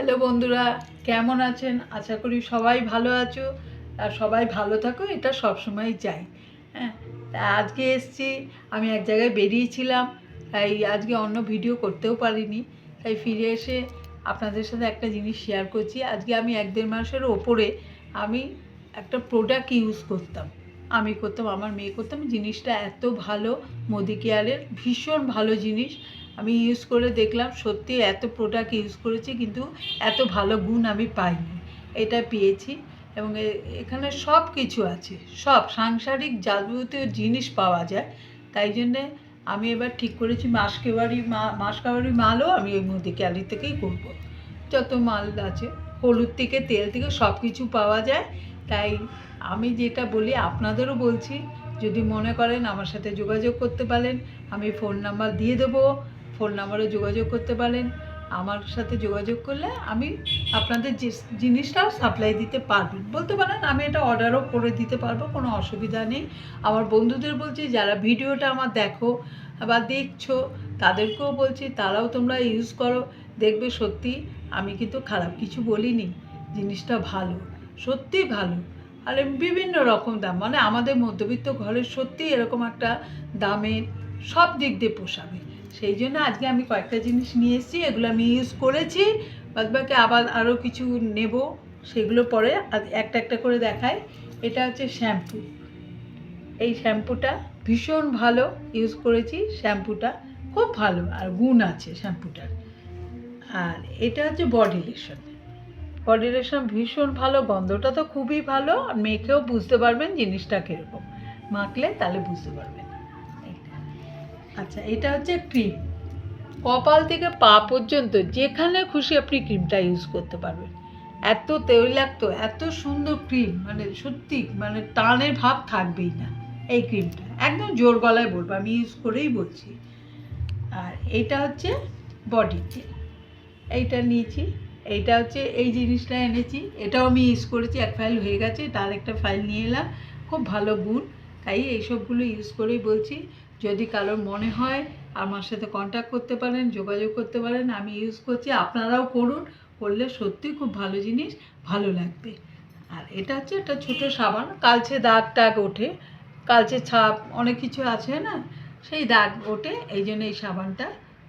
Hello বন্ধুরা, কেমন আছেন? আশা করি সবাই ভালো আছো। আর সবাই ভালো থাকো, এটা সবসময় চাই। হ্যাঁ আজকে এসছি, আমি এক জায়গায় বেরিয়েছিলাম, তাই আজকে অন্য ভিডিও করতেও পারিনি। তাই ফিরে এসে আপনাদের সাথে একটা জিনিস শেয়ার করছি। আজকে আমি এক দেড় মাসের ওপরে আমি একটা প্রোডাক্ট ইউজ করতাম। আমি করতাম, আমার মেয়ে করতাম, জিনিসটা এত ভালো, মোদি কেয়ারের ভীষণ ভালো জিনিস। আমি ইউজ করে দেখলাম, সত্যি এত প্রোডাক্ট ইউজ করেছি কিন্তু এত ভালো গুণ আমি পাইনি। এটা পেয়েছি এবং এখানে সব কিছু আছে, সব সাংসারিক যাবতীয় জিনিস পাওয়া যায়। তাই জন্যে আমি এবার ঠিক করেছি মাসকেবাড়ি মা মাসকাবাড়ি মালও আমি ওই মুদি ক্যালি থেকেই করব। যত মাল আছে, হলুদ থেকে, তেল থেকে সব কিছু পাওয়া যায়। তাই আমি যেটা বলি, আপনাদেরও বলছি, যদি মনে করেন আমার সাথে যোগাযোগ করতে পারেন, আমি ফোন নাম্বার দিয়ে দেবো। ফোন নাম্বারে যোগাযোগ করতে পারেন। আমার সাথে যোগাযোগ করলে আমি আপনাদের যে জিনিসটাও সাপ্লাই দিতে পারবেন বলতে পারেন, আমি এটা অর্ডারও করে দিতে পারব, কোনো অসুবিধা নেই। আমার বন্ধুদের বলছি, যারা ভিডিওটা আমার দেখো বা দেখছ, তাদেরকেও বলছি, তারাও তোমরা ইউজ করো। দেখবে সত্যি আমি কিন্তু খারাপ কিছু বলিনি। জিনিসটা ভালো সত্যিই ভালো। আর বিভিন্ন রকম দাম মানে আমাদের মধ্যবিত্ত ঘরের সত্যি এরকম একটা দামের সব দিক দিয়ে পোষাবে। সেই জন্য আজকে আমি কয়েকটা জিনিস নিয়ে এসেছি, এগুলো আমি ইউজ করেছি। বাদবাকি আবার আরও কিছু নেব, সেগুলো পরে একটা একটা করে দেখাই। এটা হচ্ছে শ্যাম্পু এই শ্যাম্পুটা ভীষণ ভালো ইউজ করেছি শ্যাম্পুটা খুব ভালো, আর গুণ আছে শ্যাম্পুটার আর এটা হচ্ছে বডি লোশন বডি লোশন ভীষণ ভালো, গন্ধটা তো খুবই ভালো, আর মেখেও বুঝতে পারবেন জিনিসটা কীরকম। মাখলে তাহলে বুঝতে পারবেন। আচ্ছা এটা হচ্ছে ক্রিম কপাল থেকে পা পর্যন্ত যেখানে খুশি আপনি ক্রিমটা ইউজ করতে পারবেন। এত তৈলাক্ত এত সুন্দর ক্রিম মানে সত্যি মানে টানের ভাব থাকবেই না এই ক্রিমটা একদম জোর গলায় বলব, আমি ইউজ করেই বলছি। আর এইটা হচ্ছে বডি তেল এইটা নিয়েছি, এইটা হচ্ছে এই জিনিসটা এনেছি, এটাও আমি ইউজ করেছি, এক ফাইল হয়ে গেছে, তার একটা ফাইল নিয়ে এলাম। খুব ভালো গুণ, তাই এইসবগুলো ইউজ করেই বলছি। যদি কারোর মনে হয় আমার সাথে কন্ট্যাক্ট করতে পারেন, যোগাযোগ করতে পারেন, আমি ইউজ করছি, আপনারাও করুন, করলে সত্যি খুব ভালো জিনিস, ভালো লাগবে। আর এটা হচ্ছে একটা ছোট সাবান, কালচে দাগ টাগ ওঠে, কালচে ছাপ অনেক কিছু আছে, না? সেই দাগ ওঠে, এই জন্য এই সাবানটা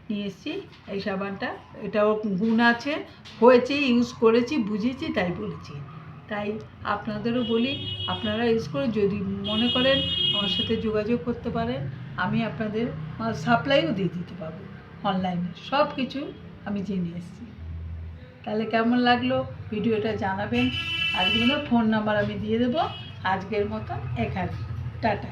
নিয়ে এসেছি। এই সাবানটা, এটাও গুণ আছে, হয়েছে ইউজ করেছি, বুঝেছি, তাই বলেছি। তাই আপনাদেরও বলি, আপনারা ইউজ করে যদি মনে করেন আমার সাথে যোগাযোগ করতে পারেন আমি আপনাদের সাপ্লাইও দিয়ে দিতে পারব অনলাইনে সব কিছু আমি জেনে এসেছি। তাহলে কেমন লাগল? ভিডিওটা জানাবেন। আজকের ফোন নাম্বার আমি দিয়ে দেবো। আজকের মতন এখানে। টাটা।